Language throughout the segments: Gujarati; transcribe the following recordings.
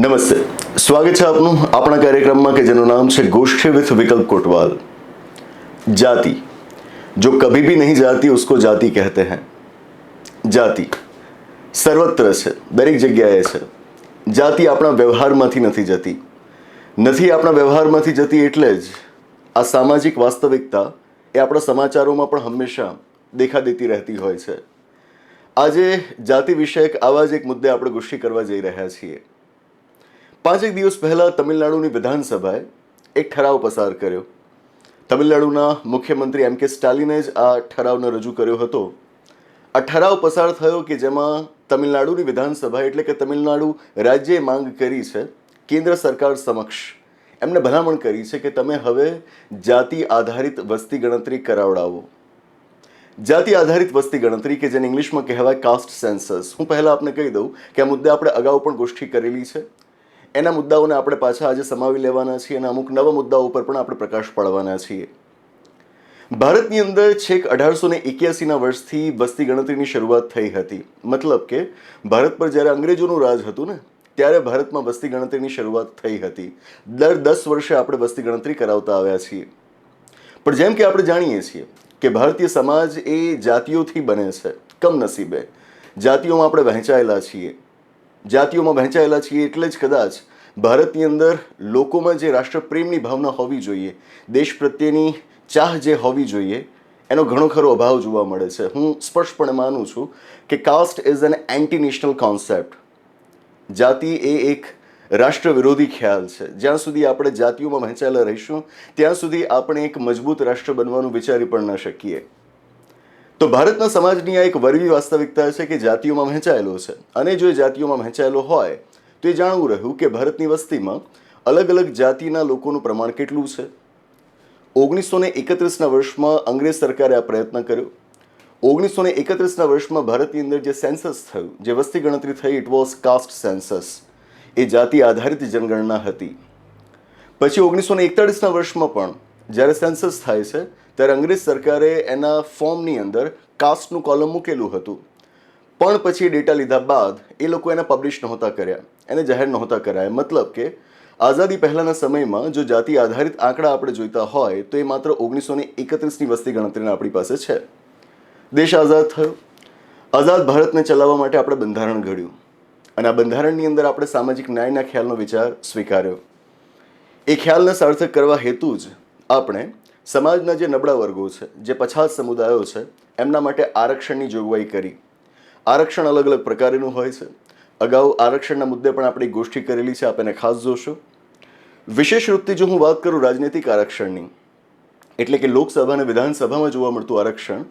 નમસ્તે સ્વાગત છે આપનું આપણા કાર્યક્રમમાં કે જેનું નામ છે ગોષ્ઠી વિથ વિકલ્પ કોટવાલ જાતિ જો કભી भी नहीं जाती उसको जाति कहते हैं જાતિ સર્વત્ર છે દરેક જગ્યાએ છે જાતિ આપણા વ્યવહારમાંથી નથી જતી નથી આપણા વ્યવહારમાંથી જતી એટલે જ આ સામાજિક વાસ્તવિકતા એ આપણા સમાચારોમાં પણ હંમેશા દેખા દેતી રહેતી હોય છે આજે જાતિ વિષયક આવા જ એક મુદ્દે આપણે ગોષ્ઠી કરવા જઈ રહ્યા છીએ પાંચેક દિવસ પહેલાં તમિલનાડુની વિધાનસભાએ એક ઠરાવ પસાર કર્યો. તમિલનાડુના મુખ્યમંત્રી એમ કે સ્ટાલિને જ આ ઠરાવને રજૂ કર્યો હતો. આ ઠરાવ પસાર થયો કે જેમાં તમિલનાડુની વિધાનસભા એટલે કે તમિલનાડુ રાજ્યએ માંગ કરી છે, કેન્દ્ર સરકાર સમક્ષ. એમને ભલામણ કરી છે કે તમે હવે જાતિ આધારિત વસ્તી ગણતરી કરાવડાવો. જાતિ આધારિત વસ્તી ગણતરી કે જેને ઇંગ્લિશમાં કહેવાય કાસ્ટ સેન્સસ હું પહેલાં આપને કહી દઉં કે આ મુદ્દે આપણે અગાઉ પણ ગોષ્ઠી કરેલી છે. એના મુદ્દાઓને આપણે પાછા આજે સમાવી લેવાના છીએ અને અમુક નવા મુદ્દાઓ ઉપર પણ આપણે પ્રકાશ પાડવાના છીએ. ભારતની અંદર છેક અઢારસો ને એક્યાસીના વર્ષથી વસ્તી ગણતરીની શરૂઆત થઈ હતી. મતલબ કે ભારત પર જ્યારે અંગ્રેજોનું રાજ હતું ને, ત્યારે ભારતમાં વસ્તી ગણતરીની શરૂઆત થઈ હતી. દર દસ વર્ષે આપણે વસ્તી ગણતરી કરાવતા આવ્યા છીએ. પણ જેમ કે આપણે જાણીએ છીએ કે ભારતીય સમાજ એ જાતિઓથી બને છે, કમનસીબે. જાતિઓમાં આપણે વહેંચાયેલા છીએ. જાતિઓમાં વહેંચાયેલા છીએ એટલે જ કદાચ ભારતની અંદર લોકોમાં જે રાષ્ટ્રપ્રેમની ભાવના હોવી જોઈએ, દેશ પ્રત્યેની ચાહ જે હોવી જોઈએ, એનો ઘણો ખરો અભાવ જોવા મળે છે. હું સ્પષ્ટપણે માનું છું કે caste is an anti national concept જાતિ એ એક રાષ્ટ્ર વિરોધી ખ્યાલ છે. જ્યાં સુધી આપણે જાતિઓમાં વહેંચાયેલા રહીશું, ત્યાં સુધી આપણે એક મજબૂત રાષ્ટ્ર બનવાનું વિચારી પણ ન શકીએ. તો ભારતના સમાજની આ એક વરવી વાસ્તવિકતા છે કે જાતિઓમાં વહેંચાયેલો છે. અને જો એ જાતિઓમાં વહેંચાયેલો હોય, તો એ જાણવું રહ્યું કે ભારતની વસ્તીમાં અલગ અલગ જાતિના લોકોનું પ્રમાણ કેટલું છે. ઓગણીસો ને એકત્રીસના વર્ષમાં અંગ્રેજ સરકારે આ પ્રયત્ન કર્યો. ઓગણીસો ને એકત્રીસના વર્ષમાં ભારતની અંદર જે સેન્સસ થયું, જે વસ્તી ગણતરી થઈ ઇટ વોઝ કાસ્ટ સેન્સસ એ જાતિ આધારિત જનગણના હતી. પછી ઓગણીસો ને એકતાળીસના વર્ષમાં પણ જ્યારે સેન્સસ થાય છે ત્યારે અંગ્રેજ સરકારે એના ફોર્મની અંદર કાસ્ટનું કોલમ મૂકેલું હતું. પણ પછી ડેટા લીધા બાદ એ લોકો એને પબ્લિશ નહોતા કર્યા. એને જાહેર નહોતા કરાયા. મતલબ કે આઝાદી પહેલાંના સમયમાં જો જાતિ આધારિત આંકડા આપણે જોઈતા હોય, તો એ માત્ર ઓગણીસો ને એકત્રીસની વસ્તી ગણતરીના આપણી પાસે છે. દેશ આઝાદ થયો. આઝાદ ભારતને ચલાવવા માટે આપણે બંધારણ ઘડ્યું. અને આ બંધારણની અંદર આપણે સામાજિક ન્યાયના ખ્યાલનો વિચાર સ્વીકાર્યો. એ ખ્યાલને સાર્થક કરવા હેતુ જ આપણે સમાજના જે નબળા વર્ગો છે, જે પછાત સમુદાયો છે, એમના માટે આરક્ષણની જોગવાઈ કરી. આરક્ષણ અલગ અલગ પ્રકારનું હોય છે. અગાઉ આરક્ષણના મુદ્દે પણ આપણી ગોષ્ઠી કરેલી છે, આપ એને ખાસ જોશો. વિશેષ રૂપથી જો હું વાત કરું રાજનૈતિક આરક્ષણની, એટલે કે લોકસભા અને વિધાનસભામાં જોવા મળતું આરક્ષણ,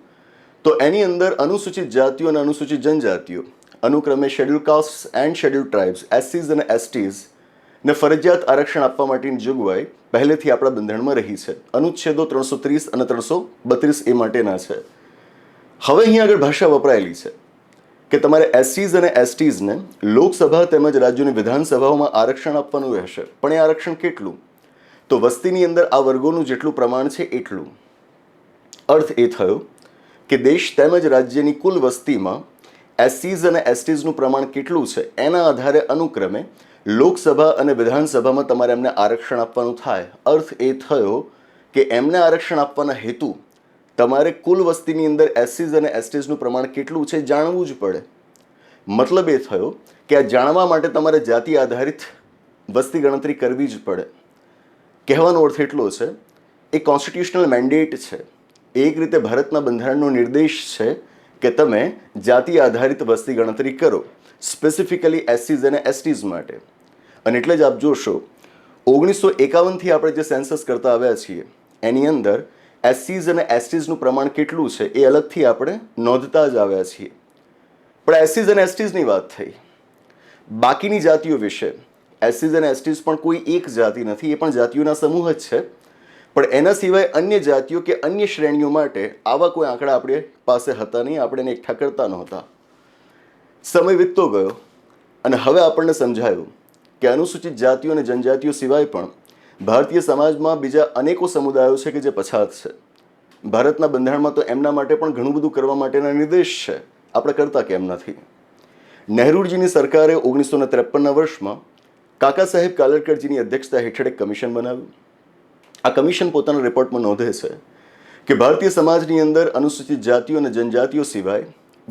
તો એની અંદર અનુસૂચિત જાતિઓ અને અનુસૂચિત જનજાતિઓ, અનુક્રમે schedule caste and schedule tribes એસસીઝ અને એસટીઝ ને ફરજિયાત આરક્ષણ આપવા માટેની જોગવાઈ પહેલેથી આપણા બંધારણમાં રહી છે. અનુચ્છેદો ત્રણસો ત્રીસ અને ત્રણસો બત્રીસ એ માટેના છે. હવે અહીં આગળ ભાષા વપરાયેલી છે કે તમારે એસટીઝ અને એસટીઝને લોકસભા તેમજ રાજ્યોની વિધાનસભાઓમાં આરક્ષણ આપવાનું રહેશે. પણ એ આરક્ષણ કેટલું? તો વસ્તીની અંદર આ વર્ગોનું જેટલું પ્રમાણ છે એટલું. અર્થ એ થયો કે દેશ તેમજ રાજ્યની કુલ વસ્તીમાં એસસીઝ અને એસટીઝનું પ્રમાણ કેટલું છે એના આધારે અનુક્રમે લોકસભા અને વિધાનસભામાં તમારે એમને આરક્ષણ આપવાનું થાય. અર્થ એ થયો કે એમને આરક્ષણ આપવાના હેતુ તમારે કુલ વસ્તીની અંદર એસસીઝ અને એસટીઝનું પ્રમાણ કેટલું છે જાણવું જ પડે. મતલબ એ થયો કે આ જાણવા માટે તમારે જાતિ આધારિત વસ્તી ગણતરી કરવી જ પડે. કહેવાનો અર્થ એટલો છે, એ કોન્સ્ટિટ્યુશનલ મેન્ડેટ છે. એક રીતે ભારતના બંધારણનો નિર્દેશ છે કે તમે જાતિ આધારિત વસ્તી ગણતરી કરો. સ્પેસિફિકલી એસસીઝ અને એસટીઝ માટે. અને એટલે જ આપ જોશો, ઓગણીસો એકાવનથી આપણે જે સેન્સસ કરતા આવ્યા છીએ, એની અંદર એસસીઝ અને એસટીઝનું પ્રમાણ કેટલું છે એ અલગથી આપણે નોંધતા જ આવ્યા છીએ. પણ એસસીઝ અને એસટીઝની વાત થઈ. બાકીની જાતિઓ વિશે એસસીઝ અને એસટીઝ પણ કોઈ એક જાતિ નથી, એ પણ જાતિઓના સમૂહ જ છે. પણ એના સિવાય અન્ય જાતિઓ કે અન્ય શ્રેણીઓ માટે આવા કોઈ આંકડા આપણે પાસે હતા નહીં, આપણે એને એકઠા કરતા નહોતા. સમય વીતતો ગયો અને હવે આપણને સમજાયું કે અનુસૂચિત જાતિઓ અને જનજાતિઓ સિવાય પણ ભારતીય સમાજમાં બીજા અનેકો સમુદાયો છે કે જે પછાત છે. ભારતના બંધારણમાં તો એમના માટે પણ ઘણું બધું કરવા માટેના નિર્દેશ છે. આપણે કરતા કેમ નથી? નહેરુજીની સરકારે ઓગણીસો ને ત્રેપનના વર્ષમાં કાકા સાહેબ કાલરકરજીની અધ્યક્ષતા હેઠળ એક કમિશન બનાવ્યું. આ કમિશન પોતાના રિપોર્ટમાં નોંધે છે કે ભારતીય સમાજની અંદર અનુસૂચિત જાતિઓ અને જનજાતિઓ સિવાય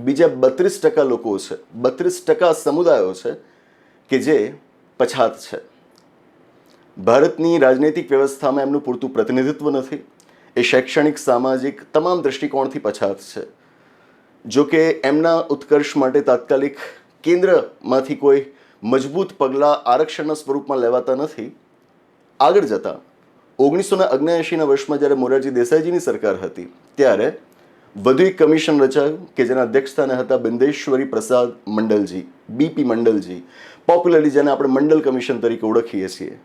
બીજા બત્રીસ ટકા લોકો છે, બત્રીસ ટકા સમુદાયો છે કે જે પછાત છે. ભારતની રાજનૈતિક વ્યવસ્થામાં એમનું પૂરતું પ્રતિનિધિત્વ નથી. એ શૈક્ષણિક, સામાજિક તમામ દૃષ્ટિકોણથી પછાત છે. જો કે એમના ઉત્કર્ષ માટે તાત્કાલિક કેન્દ્રમાંથી કોઈ મજબૂત પગલાં આરક્ષણના સ્વરૂપમાં લેવાતા નથી. આગળ જતાં, ઓગણીસો ને અગ્નેએંશીના વર્ષમાં જ્યારે મોરારજી દેસાઈજીની સરકાર હતી, ત્યારે વધુ એક કમિશન રચાયું કે જેના અધ્યક્ષસ્થાને હતા બિંદેશ્વરી પ્રસાદ મંડલજી બીપી મંડલજી. પોપ્યુલરલી જેને આપણે મંડલ કમિશન તરીકે ઓળખીએ છીએ.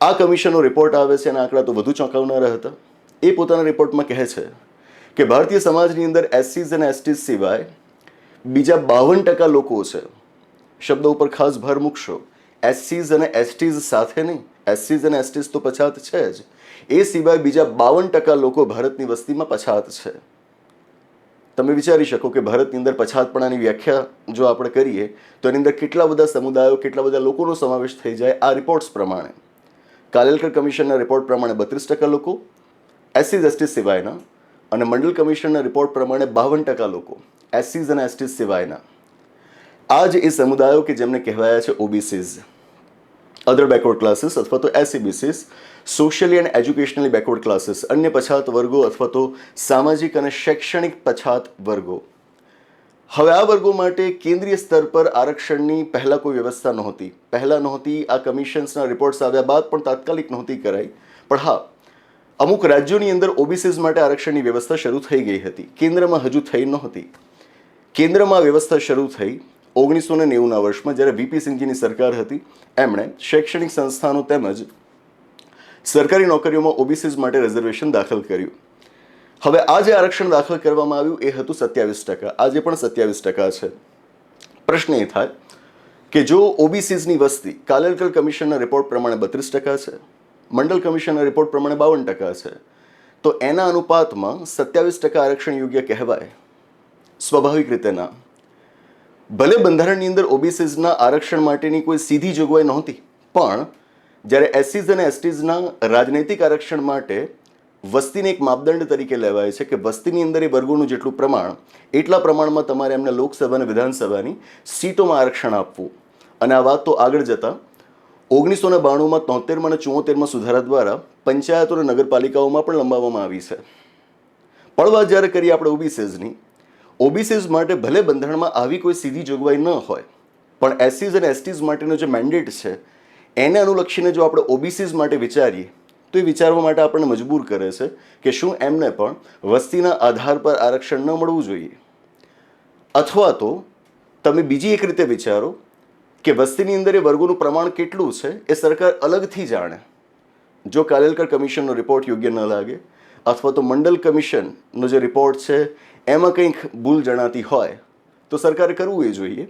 આ કમિશનનો રિપોર્ટ આવે છે અને આંકડા તો વધુ ચોંકાવનારા હતા. એ પોતાના રિપોર્ટમાં કહે છે કે ભારતીય સમાજની અંદર એસસીઝ અને એસટીઝ સિવાય બીજા બાવન ટકા લોકો છે, શબ્દો ઉપર ખાસ ભાર મૂકશો એસસીઝ અને એસટીઝ સાથે નહીં. એસસીઝ અને એસટીઝ તો પછાત છે જ. એ સિવાય બીજા બાવન ટકા લોકો ભારતની વસ્તીમાં પછાત છે. તમે વિચારી શકો કે ભારતની અંદર પછાતપણાની વ્યાખ્યા જો આપણે કરીએ, તો એની અંદર કેટલા બધા સમુદાયો, કેટલા બધા લોકોનો સમાવેશ થઈ જાય આ રિપોર્ટ્સ પ્રમાણે. કાલેલકર કમિશનના રિપોર્ટ પ્રમાણે બત્રીસ ટકા લોકો એસસી એસટી સિવાયના અને મંડલ કમિશનના રિપોર્ટ પ્રમાણે બાવન ટકા લોકો એસસીઝ અને એસટી સિવાયના. આ જ એ સમુદાયો કે જેમને કહેવાયા છે ઓબીસીઝ અધર બેકવર્ડ ક્લાસીસ અથવા તો SEBCs socially and educationally backward classes, અન્ય પછાત વર્ગો અથવા તો સામાજિક અને શૈક્ષણિક પછાત વર્ગો. હવે આ વર્ગો માટે કેન્દ્રીય સ્તર પર આરક્ષણની પહેલાં કોઈ વ્યવસ્થા નહોતી. પહેલાં નહોતી, આ કમિશન્સના રિપોર્ટ્સ આવ્યા બાદ પણ તાત્કાલિક નહોતી કરાઈ. પણ હા, અમુક રાજ્યોની અંદર ઓબીસીઝ માટે આરક્ષણની વ્યવસ્થા શરૂ થઈ ગઈ હતી. કેન્દ્રમાં હજુ થઈ નહોતી. કેન્દ્રમાં વ્યવસ્થા શરૂ થઈ ઓગણીસો ને નેવુંના વર્ષમાં જ્યારે વીપી સિંહજીની સરકાર હતી, એમણે શૈક્ષણિક સંસ્થાનો તેમજ સરકારી નોકરીઓમાં ઓબીસીઝ માટે રિઝર્વેશન દાખલ કર્યું. હવે આ જે આરક્ષણ દાખલ કરવામાં આવ્યું એ હતું સત્યાવીસ ટકા. આજે પણ સત્યાવીસ ટકા છે. પ્રશ્ન એ થાય કે જો ઓબીસીઝની વસ્તી કાલેલકલ કમિશનના રિપોર્ટ પ્રમાણે બત્રીસ ટકા છે, મંડલ કમિશનના રિપોર્ટ પ્રમાણે બાવન ટકા છે, તો એના અનુપાતમાં સત્યાવીસ ટકા આરક્ષણ યોગ્ય કહેવાય. સ્વાભાવિક રીતે ના. ભલે બંધારણની અંદર ઓબીસીઝના આરક્ષણ માટેની કોઈ સીધી જોગવાઈ નહોતી, પણ જ્યારે એસસીઝ અને એસટીઝના રાજનૈતિક આરક્ષણ માટે વસ્તીને એક માપદંડ તરીકે લેવાય છે કે વસ્તીની અંદર એ વર્ગોનું જેટલું પ્રમાણ, એટલા પ્રમાણમાં તમારે એમને લોકસભા અને વિધાનસભાની સીટોમાં આરક્ષણ આપવું. અને આ વાત તો આગળ જતાં ઓગણીસો ને બાણુંમાં તોતેરમાં અને ચુમ્મોતેરમાં સુધારા દ્વારા પંચાયતો અને નગરપાલિકાઓમાં પણ લંબાવવામાં આવી છે. પણ વાત જ્યારે કરીએ આપણે ઓબીસીઝની, ઓબીસીઝ માટે ભલે બંધારણમાં આવી કોઈ સીધી જોગવાઈ ન હોય, પણ એસસીઝ અને એસટીઝ માટેનો જે મેન્ડેટ છે એને અનુલક્ષીને જો આપણે ઓબીસીઝ માટે વિચારીએ, તો એ વિચારવા માટે આપણને મજબૂર કરે છે કે શું એમને પણ વસ્તીના આધાર પર આરક્ષણ ન મળવું જોઈએ. અથવા તો તમે બીજી એક રીતે વિચારો કે વસ્તીની અંદર એ વર્ગોનું પ્રમાણ કેટલું છે એ સરકાર અલગથી જાણે. જો કાલેલકર કમિશનનો રિપોર્ટ યોગ્ય ન લાગે, અથવા તો મંડલ કમિશનનો જે રિપોર્ટ છે એમાં કંઈક ભૂલ જણાતી હોય, તો સરકારે કરવું એ જોઈએ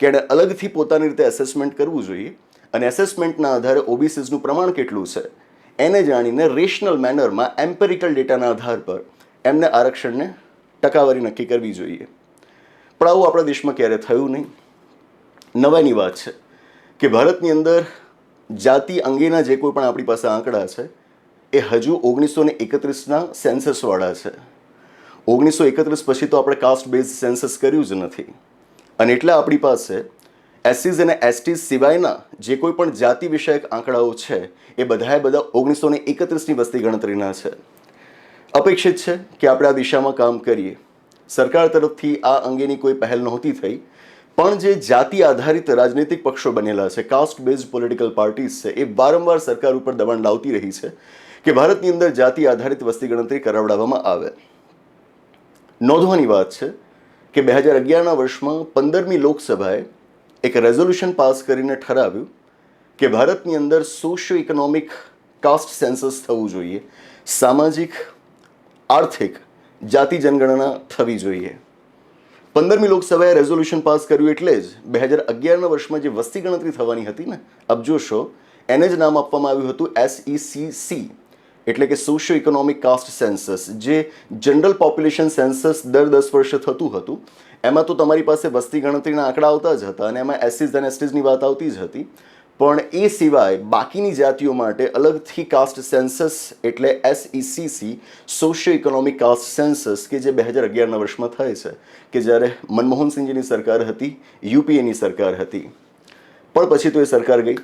કે એણે અલગથી પોતાની રીતે એસેસમેન્ટ કરવું જોઈએ અને એસેસમેન્ટના આધારે ઓબીસીઝનું પ્રમાણ કેટલું છે? એને જાણીને રેશનલ મેનરમાં એમ્પેરિકલ ડેટાના આધાર પર એમને આરક્ષણને ટકાવારી નક્કી કરવી જોઈએ. પણ આવું આપણા દેશમાં ક્યારે થયું નહીં. નવાઈની વાત છે કે ભારતની અંદર જાતિ અંગેના જે કોઈ પણ આપણી પાસે આંકડા છે, એ હજુ ઓગણીસો ને એકત્રીસના સેન્સસવાળા છે. ઓગણીસો એકત્રીસ પછી તો આપણે કાસ્ટ બેઝ સેન્સસ કર્યું જ નથી. અને એટલે આપણી પાસે એસસીઝ અને એસટીઝ સિવાયના જે કોઈ પણ જાતિ વિષયક આંકડાઓ છે, એ બધાએ બધા ઓગણીસો ને એકત્રીસની વસ્તી ગણતરીના છે. અપેક્ષિત છે કે આપણે આ દિશામાં કામ કરીએ. સરકાર તરફથી આ અંગેની કોઈ પહેલ નહોતી થઈ, પણ જે જાતિ આધારિત રાજનૈતિક પક્ષો બનેલા છે કાસ્ટ બેઝ પોલિટિકલ પાર્ટીઝ છે, એ વારંવાર સરકાર ઉપર દબાણ લાવતી રહી છે કે ભારતની અંદર જાતિ આધારિત વસ્તી ગણતરી કરાવડાવવામાં આવે. નોંધવાની વાત છે કે બે હજાર અગિયારના વર્ષમાં પંદરમી લોકસભાએ એક રેઝોલ્યુશન પાસ કરીને ઠરાવ્યું કે ભારતની અંદર સોશિયો ઇકોનોમિક કાસ્ટ સેન્સસ થવું જોઈએ, સામાજિક, આર્થિક, જાતિ જનગણના થવી જોઈએ. પંદરમી લોકસભાએ રેઝોલ્યુશન પાસ કર્યું એટલે જ બે હજાર અગિયારના વર્ષમાં જે વસ્તી ગણતરી થવાની હતી ને અબ જોશો, એને જ નામ આપવામાં આવ્યું હતું એસઈસીસી એટલે કે સોશિયો ઇકોનોમિક કાસ્ટ સેન્સસ જે જનરલ પોપ્યુલેશન સેન્સસ દર દસ વર્ષે થતું હતું, એમાં તો તમારી પાસે વસ્તી ગણતરીના આંકડા આવતા જ હતા અને એમાં એસસીઝ અને એસટીઝની વાત આવતી જ હતી. પણ એ સિવાય બાકીની જાતિઓ માટે અલગથી કાસ્ટ સેન્સસ એટલે SECC socio economic caste census કે જે બે હજાર અગિયારના વર્ષમાં થાય છે, કે જ્યારે મનમોહન સિંહજીની સરકાર હતી યુપીએની સરકાર હતી. પણ પછી તો એ સરકાર ગઈ.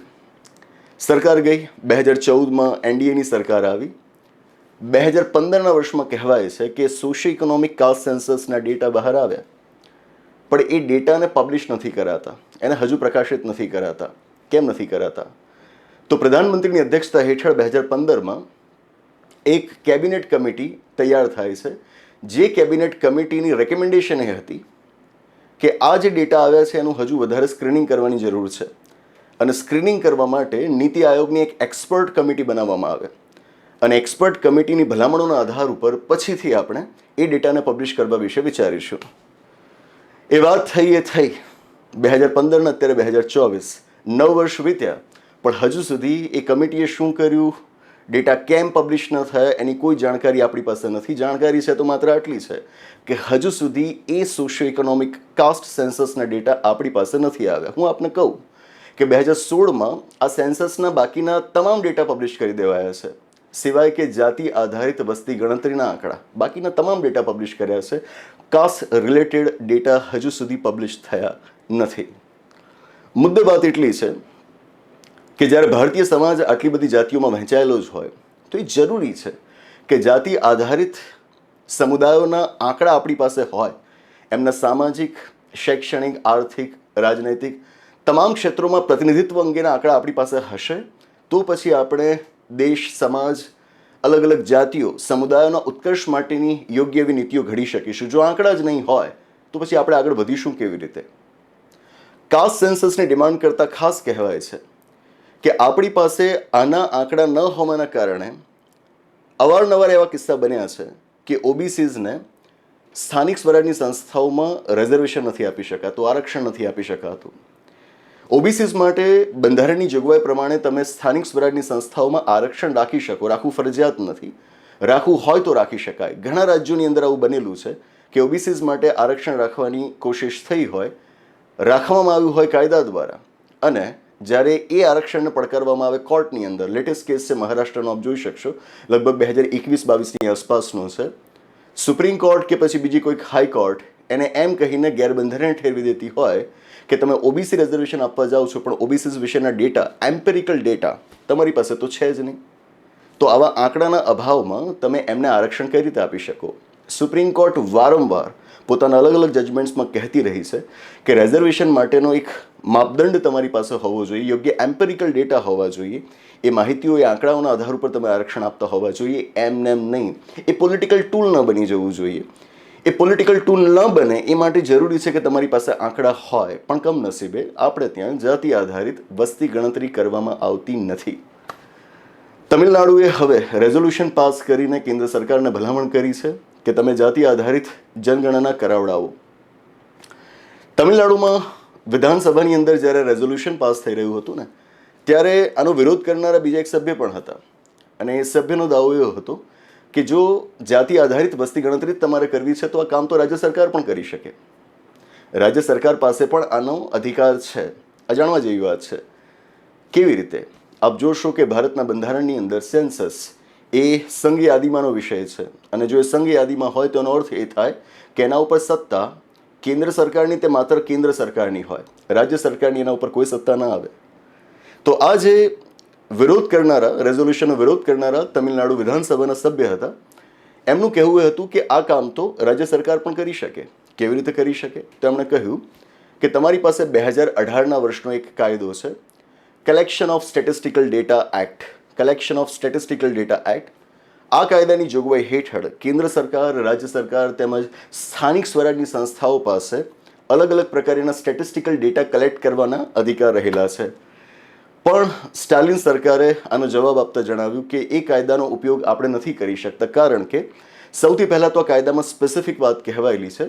સરકાર ગઈ. બે હજાર ચૌદમાં એનડીએની સરકાર આવી. બે હજાર પંદરના વર્ષમાં કહેવાય છે કે સોશિયો ઇકોનોમિક કાસ્ટ સેન્સસના ડેટા બહાર આવ્યા. પણ એ ડેટાને પબ્લિશ નથી કરાતા. એને હજુ પ્રકાશિત નથી કરાતા. કેમ નથી કરાતા? તો પ્રધાનમંત્રીની અધ્યક્ષતા હેઠળ બે હજાર પંદરમાં એક કેબિનેટ કમિટી તૈયાર થાય છે. જે કેબિનેટ કમિટીની રેકમેન્ડેશન એ હતી કે આ જે ડેટા આવ્યા છે એનું હજુ વધારે સ્ક્રીનિંગ કરવાની જરૂર છે. અને સ્ક્રીનિંગ કરવા માટે નીતિ આયોગની એક એક્સપર્ટ કમિટી બનાવવામાં આવે. અને એક્સપર્ટ કમિટીની ભલામણોના આધાર ઉપર પછીથી આપણે એ ડેટાને પબ્લિશ કરવા વિશે વિચારીશું. એ વાત થઈ એ થઈ. બે હજાર પંદરના અત્યારે બે હજાર ચોવીસ. નવ વર્ષ વીત્યા. પણ હજુ સુધી એ કમિટીએ શું કર્યું? ડેટા કેમ પબ્લિશ ન થયા? એની કોઈ જાણકારી આપણી પાસે નથી. જાણકારી છે તો માત્ર આટલી છે કે હજુ સુધી એ સોશિયો ઇકોનોમિક કાસ્ટ સેન્સસના ડેટા આપણી પાસે નથી આવ્યા. હું આપને કહું કે બે હજાર સોળમાં આ સેન્સસના બાકીના તમામ ડેટા પબ્લિશ કરી દેવાયા છે. સિવાય કે જાતિ આધારિત વસ્તી ગણતરીના આંકડા. બાકીના તમામ ડેટા પબ્લિશ કર્યા છે. કાસ્ટ રિલેટેડ ડેટા હજુ સુધી પબ્લિશ થયા નથી. મુદ્દે વાત એટલી છે કે જ્યારે ભારતીય સમાજ આટલી બધી જાતિઓમાં વહેંચાયેલો જ હોય, તો એ જરૂરી છે કે જાતિ આધારિત સમુદાયોના આંકડા આપણી પાસે હોય. એમના સામાજિક, શૈક્ષણિક, આર્થિક, રાજનૈતિક તમામ ક્ષેત્રોમાં પ્રતિનિધિત્વ અંગેના આંકડા આપણી પાસે હશે. તો પછી આપણે દેશ, સમાજ અલગ અલગ જાતિઓ, સમુદાયોના ઉત્કર્ષ માટેની યોગ્ય એવી નીતિઓ ઘડી શકીશું. જો આંકડા જ નહીં હોય, તો પછી આપણે આગળ વધીશું કેવી રીતે? કાસ્ટ સેન્સસની ડિમાન્ડ કરતાં ખાસ કહેવાય છે કે આપણી પાસે આના આંકડા ન હોવાના કારણે અવારનવાર એવા કિસ્સા બન્યા છે કે ઓબીસીઝને સ્થાનિક સ્વરાજની સંસ્થાઓમાં રિઝર્વેશન નથી આપી શકાતું, આરક્ષણ નથી આપી શકાતું. ઓબીસીઝ માટે બંધારણની જોગવાઈ પ્રમાણે તમે સ્થાનિક સ્વરાજની સંસ્થાઓમાં આરક્ષણ રાખી શકો. રાખવું ફરજિયાત નથી. રાખવું હોય તો રાખી શકાય. ઘણા રાજ્યોની અંદર આવું બનેલું છે કે ઓબીસીઝ માટે આરક્ષણ રાખવાની કોશિશ થઈ હોય, રાખવામાં આવ્યું હોય કાયદા દ્વારા. અને જ્યારે એ આરક્ષણને પડકારવામાં આવે કોર્ટની અંદર, લેટેસ્ટ કેસ છે મહારાષ્ટ્રનો, આપ જોઈ શકશો. લગભગ બે હજાર એકવીસ બાવીસની આસપાસનો છે. સુપ્રીમ કોર્ટ કે પછી બીજી કોઈક હાઈકોર્ટ એને એમ કહીને ગેરબંધારણ ઠેરવી દેતી હોય કે તમે ઓબીસી રિઝર્વેશન આપવા જાઓ છો, પણ ઓબીસી વિશેના ડેટા એમ્પેરિકલ ડેટા તમારી પાસે તો છે જ નહીં. તો આવા આંકડાના અભાવમાં તમે એમને આરક્ષણ કઈ રીતે આપી શકો? સુપ્રીમ કોર્ટ વારંવાર પોતાના અલગ અલગ જજમેન્ટ્સમાં કહેતી રહી છે કે રેઝર્વેશન માટેનો એક માપદંડ તમારી પાસે હોવો જોઈએ, યોગ્ય એમ્પેરિકલ ડેટા હોવા જોઈએ. એ માહિતીઓ, એ આંકડાઓના આધાર ઉપર તમે આરક્ષણ આપતા હોવા જોઈએ, એમ નેમ નહીં. એ પોલિટિકલ ટૂલ ન બની જવું જોઈએ. એ પોલિટિકલ ટૂલ ન બને, એ માટે જરૂરી છે કે તમારી પાસે આંકડા હોય, પણ કમનસીબે આપણે ત્યાં જાતિ આધારિત વસ્તી ગણતરી કરવામાં આવતી નથી. તમિલનાડુએ હવે રેઝોલ્યુશન પાસ કરીને કેન્દ્ર સરકારને ભલામણ કરી છે કે તમે જાતિ આધારિત જનગણના કરાવડાવો. તમિલનાડુમાં વિધાનસભાની અંદર જ્યારે રેઝોલ્યુશન પાસ થઈ રહ્યું હતું ને, ત્યારે આનો વિરોધ કરનારા બીજા એક સભ્ય પણ હતા. અને એ સભ્યનો દાવો એવો હતો કે જો જાતિ આધારિત વસ્તી ગણતરી તમારે કરવી છે, તો આ કામ તો રાજ્ય સરકાર પણ કરી શકે. રાજ્ય સરકાર પાસે પણ આનો અધિકાર છે. અજાણવા જેવી વાત છે. કેવી રીતે? આપ જોશો કે ભારતના બંધારણની અંદર સેન્સસ એ સંઘ યાદીમાંનો વિષય છે. અને જો એ સંઘ યાદીમાં હોય, તો એનો અર્થ એ થાય કે એના ઉપર સત્તા કેન્દ્ર સરકારની તે માત્ર કેન્દ્ર સરકારની હોય. રાજ્ય સરકારની એના ઉપર કોઈ સત્તા ના આવે. તો આ જે વિરોધ કરનારા રેઝોલ્યુશનનો વિરોધ કરનારા તમિલનાડુ વિધાનસભાના સભ્ય હતા. એમનું કહેવું એ હતું કે આ કામ તો રાજ્ય સરકાર પણ કરી શકે. કેવી રીતે કરી શકે? તો એમણે કહ્યું કે તમારી પાસે બે હજાર અઢારના વર્ષનો એક કાયદો છે. Collection of statistical data act collection of statistical data act આ કાયદાની જોગવાઈ હેઠળ કેન્દ્ર સરકાર, રાજ્ય સરકાર તેમજ સ્થાનિક સ્વરાજની સંસ્થાઓ પાસે અલગ અલગ પ્રકારના સ્ટેટિસ્ટિકલ ડેટા કલેક્ટ કરવાના અધિકાર રહેલા છે. પણ સ્ટાલિન સરકારે આનો જવાબ આપતા જણાવ્યું કે એ કાયદાનો ઉપયોગ આપણે નથી કરી શકતા, કારણ કે સૌથી પહેલાં તો આ કાયદામાં સ્પેસિફિક વાત કહેવાયેલી છે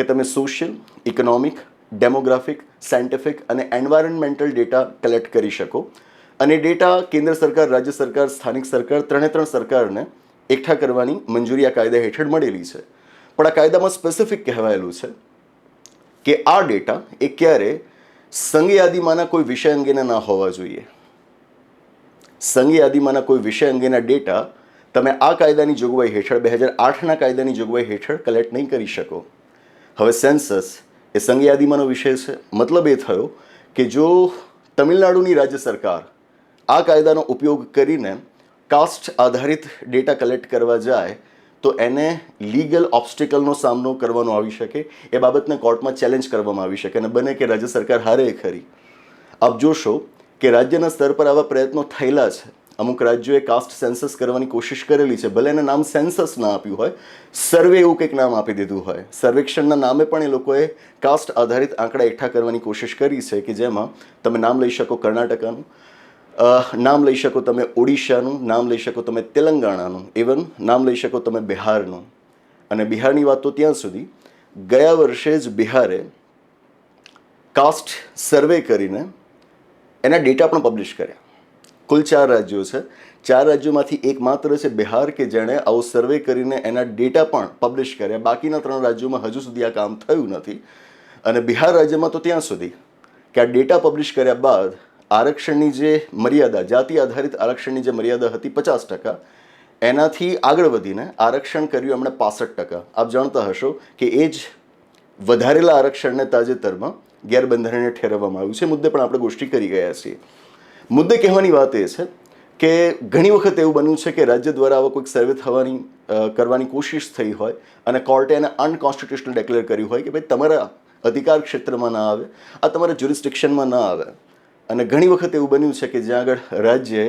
કે તમે સોશિયલ ઇકોનોમિક ડેમોગ્રાફિક સાયન્ટિફિક અને એન્વાયરમેન્ટલ ડેટા કલેક્ટ કરી શકો. અને ડેટા કેન્દ્ર સરકાર, રાજ્ય સરકાર, સ્થાનિક સરકાર, ત્રણે ત્રણ સરકારને એકઠા કરવાની મંજૂરી આ કાયદા હેઠળ મળેલી છે. પણ આ કાયદામાં સ્પેસિફિક કહેવાયેલું છે કે આ ડેટા એ ક્યારે સંઘ યાદીમાંના કોઈ વિષય અંગેના ના હોવા જોઈએ. સંઘ યાદીમાંના કોઈ વિષય અંગેના ડેટા તમે આ કાયદાની જોગવાઈ હેઠળ, બે હજાર આઠના કાયદાની જોગવાઈ હેઠળ કલેક્ટ નહીં કરી શકો. હવે સેન્સસ એ સંઘ યાદીમાંનો વિષય છે. મતલબ એ થયો કે જો તમિલનાડુની રાજ્ય સરકાર આ કાયદાનો ઉપયોગ કરીને કાસ્ટ આધારિત ડેટા કલેક્ટ કરવા જાય તો એને લીગલ ઓબ્સ્ટિકલનો સામનો કરવાનો આવી શકે. એ બાબતને કોર્ટમાં ચેલેન્જ કરવામાં આવી શકે અને બને કે રાજ્ય સરકાર હારે ખરી. આપ જોશો કે રાજ્યના સ્તર પર આવા પ્રયત્નો થયેલા છે. અમુક રાજ્યોએ કાસ્ટ સેન્સસ કરવાની કોશિશ કરેલી છે. ભલે એને નામ સેન્સસ ના આપ્યું હોય, સર્વે એવું કંઈક નામ આપી દીધું હોય. સર્વેક્ષણના નામે પણ એ લોકોએ કાસ્ટ આધારિત આંકડા એકઠા કરવાની કોશિશ કરી છે કે જેમાં તમે નામ લઈ શકો કર્ણાટકાનું નામ લઈ શકો તમે ઓડિશાનું, નામ લઈ શકો તમે તેલંગાણાનું ઇવન નામ લઈ શકો તમે બિહારનું. અને બિહારની વાત તો ત્યાં સુધી. ગયા વર્ષે જ બિહારે કાસ્ટ સર્વે કરીને એના ડેટા પણ પબ્લિશ કર્યા. કુલ ચાર રાજ્યો છે. ચાર રાજ્યોમાંથી એક માત્ર છે બિહાર કે જેણે આવો સર્વે કરીને એના ડેટા પણ પબ્લિશ કર્યા. બાકીના ત્રણ રાજ્યોમાં હજુ સુધી આ કામ થયું નથી. અને બિહાર રાજ્યમાં તો ત્યાં સુધી કે આ ડેટા પબ્લિશ કર્યા બાદ આરક્ષણની જે મર્યાદા, જાતિ આધારિત આરક્ષણની જે મર્યાદા હતી પચાસ ટકા, એનાથી આગળ વધીને આરક્ષણ કર્યું એમણે પાસઠ ટકા. આપ જાણતા હશો કે એ જ વધારેલા આરક્ષણને તાજેતરમાં ગેરબંધારણીય ઠેરવવામાં આવ્યું છે. મુદ્દે પણ આપણે ગોષ્ઠી કરી ગયા છીએ. મુદ્દે કહેવાની વાત એ છે કે ઘણી વખત એવું બન્યું છે કે રાજ્ય દ્વારા આવા કોઈક સર્વે થવાની કરવાની કોશિશ થઈ હોય અને કોર્ટે એને અનકોન્સ્ટિટ્યુશનલ ડિક્લેર કર્યું હોય કે ભાઈ તમારા અધિકાર ક્ષેત્રમાં ના આવે, આ તમારા જ્યુરિસ્ટિક્શનમાં ના આવે. અને ઘણી વખત એવું બન્યું છે કે જ્યાં આગળ રાજ્યએ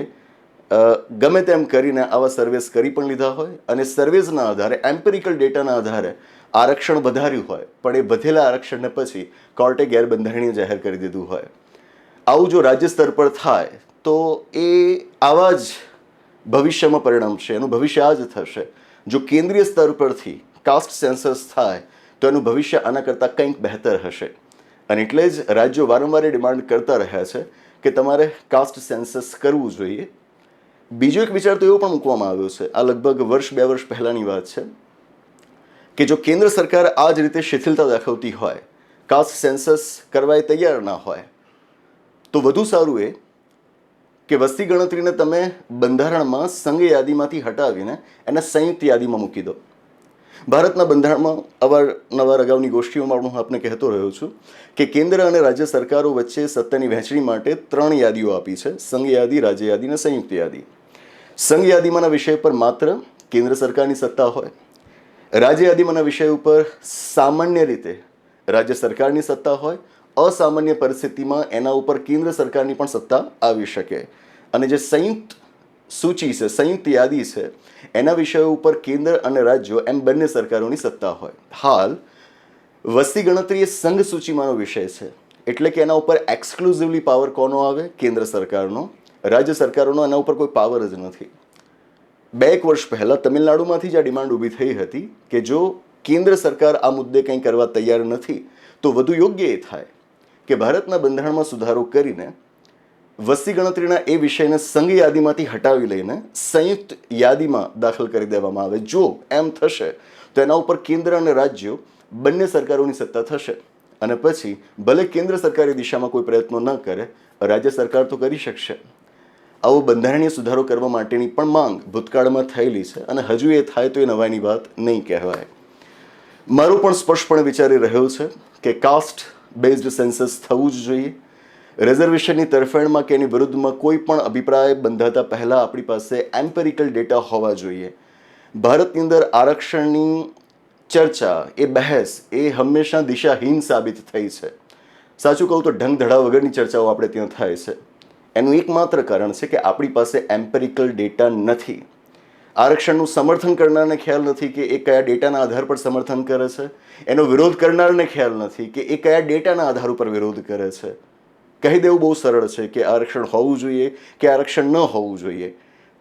ગમે તેમ કરીને આવા સર્વેસ કરી પણ લીધા હોય અને સર્વેસના આધારે, એમ્પેરિકલ ડેટાના આધારે આરક્ષણ વધાર્યું હોય, પણ એ વધેલા આરક્ષણને પછી કોર્ટે ગેરબંધારણીય જાહેર કરી દીધું હોય. આવું જો રાજ્ય સ્તર પર થાય, તો એ આવા જ ભવિષ્યમાં પરિણમશે એનું ભવિષ્ય આ જ થશે. જો કેન્દ્રીય સ્તર પરથી કાસ્ટ સેન્સસ થાય, તો એનું ભવિષ્ય આના કરતાં કંઈક બહેતર હશે. અને એટલે જ રાજ્યો વારંવાર ડિમાન્ડ કરતા રહ્યા છે કે તમારે કાસ્ટ સેન્સસ કરવું જોઈએ. બીજો એક વિચાર તો એવો પણ મૂકવામાં આવ્યો છે. આ લગભગ વર્ષ, બે વર્ષ પહેલાંની વાત છે કે જો કેન્દ્ર સરકાર આ જ રીતે શિથિલતા દાખવતી હોય કાસ્ટ સેન્સસ કરવાય તૈયાર ના હોય, તો વધુ સારું એ કે વસ્તી ગણતરીને તમે બંધારણમાં સંઘ યાદીમાંથી હટાવીને એને સંયુક્ત યાદીમાં મૂકી દો. ભારતના બંધારણમાં અવારનવાર અગાઉની ગોષ્ઠીઓમાં હું આપને કહેતો રહ્યો છું કે કેન્દ્ર અને રાજ્ય સરકારો વચ્ચે સત્તાની વહેંચણી માટે ત્રણ યાદીઓ આપી છે, સંઘ યાદી, રાજ્ય યાદી અને સંયુક્ત યાદી. સંઘ યાદીમાંના વિષય પર માત્ર કેન્દ્ર સરકારની સત્તા હોય, રાજ્ય યાદીમાંના વિષય ઉપર સામાન્ય રીતે રાજ્ય સરકારની સત્તા હોય, અસામાન્ય પરિસ્થિતિમાં એના ઉપર કેન્દ્ર સરકારની પણ સત્તા આવી શકે. અને જે સંયુક્ત સૂચિ છે, સંયુક્ત યાદી છે. એના વિષયો ઉપર કેન્દ્ર અને રાજ્યો એમ બંને સરકારોની સત્તા હોય. હાલ, વસ્તી ગણતરી એ સંઘ સૂચિમાંનો વિષય છે. એટલે કે એના ઉપર એક્સક્લુઝિવલી પાવર કોનો આવે? કેન્દ્ર સરકારનો. રાજ્ય સરકારોનો એના ઉપર કોઈ પાવર જ નથી. બે એક વર્ષ પહેલાં તમિલનાડુમાંથી જ આ ડિમાન્ડ ઊભી થઈ હતી કે જો કેન્દ્ર સરકાર આ મુદ્દે કંઈ કરવા તૈયાર નથી, તો વધુ યોગ્ય એ થાય કે ભારતના બંધારણમાં સુધારો કરીને વસ્તી ગણતરીના એ વિષયને સંઘ યાદીમાંથી હટાવી લઈને સંયુક્ત યાદીમાં દાખલ કરી દેવામાં આવે. જો એમ થશે, તો એના ઉપર કેન્દ્ર અને રાજ્યો બંને સરકારોની સત્તા થશે. અને પછી, ભલે કેન્દ્ર સરકારી દિશામાં કોઈ પ્રયત્નો ન કરે, રાજ્ય સરકાર તો કરી શકશે. આવો બંધારણીય સુધારો કરવા માટેની પણ માંગ ભૂતકાળમાં થયેલી છે અને હજુ એ થાય તો એ નવાઈની વાત નહીં કહેવાય. મારો પણ સ્પષ્ટપણે વિચારી રહ્યો છે કે કાસ્ટ બેઝડ સેન્સસ થવું જ જોઈએ. રિઝર્વેશનની તરફેણમાં કે એની વિરુદ્ધમાં કોઈ પણ અભિપ્રાય બંધાતા પહેલાં આપણી પાસે એમ્પેરિકલ ડેટા હોવા જોઈએ. ભારતની અંદર આરક્ષણની ચર્ચા, એ બહેસ, એ હંમેશા દિશાહીન સાબિત થઈ છે. સાચું કહું તો ઢંગ ધડા વગરની ચર્ચાઓ આપણે ત્યાં થાય છે. એનું એકમાત્ર કારણ છે કે આપણી પાસે એમ્પેરિકલ ડેટા નથી. આરક્ષણનું સમર્થન કરનારને ખ્યાલ નથી કે એ કયા ડેટાના આધાર પર સમર્થન કરે છે. એનો વિરોધ કરનારને ખ્યાલ નથી કે એ કયા ડેટાના આધાર ઉપર વિરોધ કરે છે. કહી દેવું બહુ સરળ છે કે આરક્ષણ હોવું જોઈએ કે આરક્ષણ ન હોવું જોઈએ.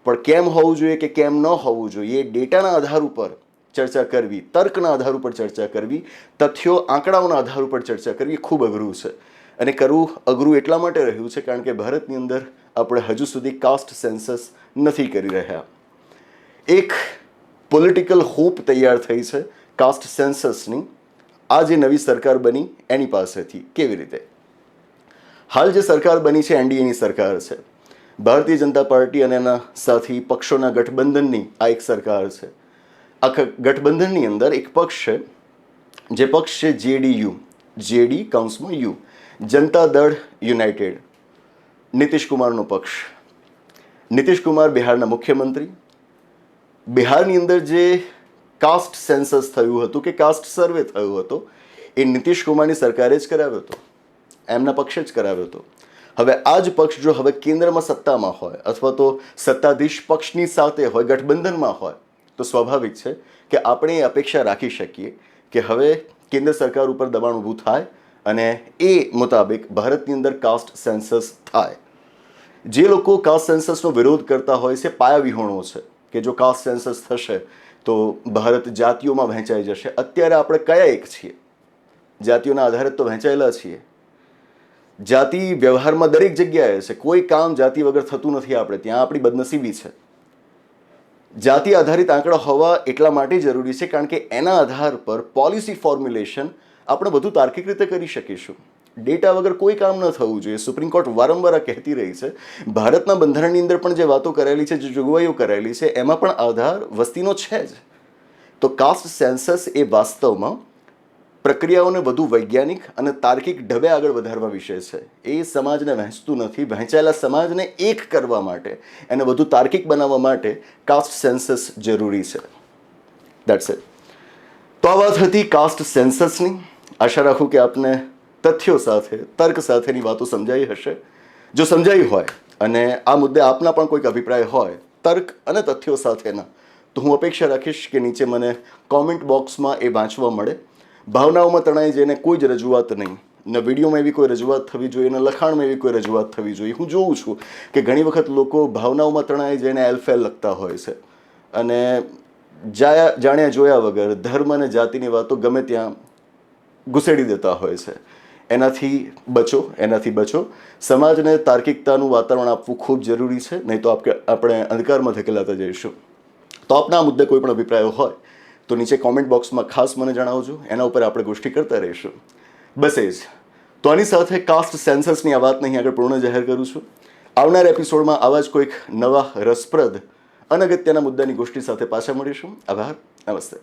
પણ કેમ હોવું જોઈએ કે કેમ ન હોવું જોઈએ ડેટાના આધાર ઉપર ચર્ચા કરવી, તર્કના આધાર ઉપર ચર્ચા કરવી, તથ્યો, આંકડાઓના આધાર ઉપર ચર્ચા કરવી ખૂબ અઘરું છે. અને કરવું અઘરું એટલા માટે રહ્યું છે કારણ કે ભારતની અંદર આપણે હજુ સુધી કાસ્ટ સેન્સસ નથી કરી રહ્યા. એક પોલિટિકલ હોપ તૈયાર થઈ છે કાસ્ટ સેન્સસની આ જે નવી સરકાર બની એની પાસેથી, કેવી રીતે? હાલ જે સરકાર બની છે, એનડીએની સરકાર છે. ભારતીય જનતા પાર્ટી અને એના સાથી પક્ષોના ગઠબંધનની આ એક સરકાર છે. આખા ગઠબંધનની અંદર એક પક્ષ છે, જે પક્ષ છે જેડીયુ. જેડી કાઉન્સમાં યુ. જનતા દળ યુનાઇટેડ. નીતિશ કુમારનો પક્ષ. નીતિશ કુમાર બિહારના મુખ્યમંત્રી. બિહારની અંદર જે કાસ્ટ સેન્સસ થયું હતું કે કાસ્ટ સર્વે થયો હતો, એ નીતિશ કુમારની સરકારે જ કરાવ્યો હતો. એમના પક્ષે જ કરાવ્યો હતો. હવે આ જ પક્ષ જો હવે કેન્દ્રમાં સત્તામાં હોય અથવા તો સત્તાધીશ પક્ષની સાથે હોય, ગઠબંધનમાં હોય, તો સ્વાભાવિક છે કે આપણે એ અપેક્ષા રાખી શકીએ કે હવે કેન્દ્ર સરકાર ઉપર દબાણ ઊભું થાય અને એ મુતાબિક ભારતની અંદર કાસ્ટ સેન્સસ થાય. જે લોકો કાસ્ટ સેન્સસનો વિરોધ કરતા હોય છે, પાયાવિહોણો છે કે જો કાસ્ટ સેન્સસ થશે તો ભારત જાતિઓમાં વહેંચાઈ જશે. અત્યારે આપણે કયા એક છીએ? જાતિઓના આધારે તો વહેંચાયેલા છીએ. જાતિ વ્યવહારમાં દરેક જગ્યાએ છે. કોઈ કામ જાતિ વગર થતું નથી આપણે. ત્યાં આપણી બદનસીબી છે. જાતિ આધારિત આંકડા હોવા એટલા માટે જરૂરી છે કારણ કે એના આધાર પર પોલિસી ફોર્મ્યુલેશન આપણે બધું તાર્કિક રીતે કરી શકીશું. ડેટા વગર કોઈ કામ ન થવું જોઈએ. સુપ્રીમ કોર્ટ વારંવાર કહેતી રહી છે. ભારતના બંધારણની અંદર પણ જે વાતો કરેલી છે, જે જોગવાઈઓ કરેલી છે, એમાં પણ આધાર વસ્તીનો છે જ. તો કાસ્ટ સેન્સસ એ વાસ્તવમાં પ્રક્રિયાઓને વધુ વૈજ્ઞાનિક અને તાર્કિક ઢબે આગળ વધારવા વિશે છે. એ સમાજને વહેંચતું નથી. વહેંચાયેલા સમાજને એક કરવા માટે એને વધુ તાર્કિક બનાવવા માટે કાસ્ટ સેન્સસ જરૂરી છે. દેટ્સ ઇટ તો આ વાત હતી કાસ્ટ સેન્સસની આશા રાખું કે આપને તથ્યો સાથે, તર્ક સાથેની વાતો સમજાઈ હશે. જો સમજાઈ હોય અને આ મુદ્દે આપના પણ કોઈક અભિપ્રાય હોય, તર્ક અને તથ્યો સાથેના, તો હું અપેક્ષા રાખીશ કે નીચે મને કોમેન્ટ બોક્સમાં એ વાંચવા મળે. ભાવનાઓમાં તણાઈ જઈને કોઈ જ રજૂઆત નહીં. ન વિડીયોમાં એવી કોઈ રજૂઆત થવી જોઈએ, ન લખાણમાં એવી કોઈ રજૂઆત થવી જોઈએ. હું જોઉં છું કે ઘણી વખત લોકો ભાવનાઓમાં તણાઈ જઈને એલફેલ લખતા હોય છે. અને જાયા, જાણ્યા, જોયા વગર ધર્મ અને જાતિની વાતો ગમે ત્યાં ઘુસેડી દેતા હોય છે. એનાથી બચો એનાથી બચો. સમાજને તાર્કિકતાનું વાતાવરણ આપવું ખૂબ જરૂરી છે, નહીં તો આપણે અંધકારમાં ધકેલાતા જઈશું. તો આપના મુદ્દે કોઈ પણ અભિપ્રાયો હોય તો નીચે કોમેન્ટ બોક્સમાં ખાસ મને જણાવજો, એના ઉપર આપણે ગોષ્ઠી કરતા રહીશું. બસ એ જ. તો આની સાથે કાસ્ટ સેન્સર્સની આ વાતને અહીં આગળ પૂર્ણ જાહેર કરું છું. આવનાર એપિસોડમાં આવા જ કોઈક નવા રસપ્રદ, અનગત્યના મુદ્દાની ગોષ્ઠી સાથે પાછા મળીશું. આભાર. નમસ્તે.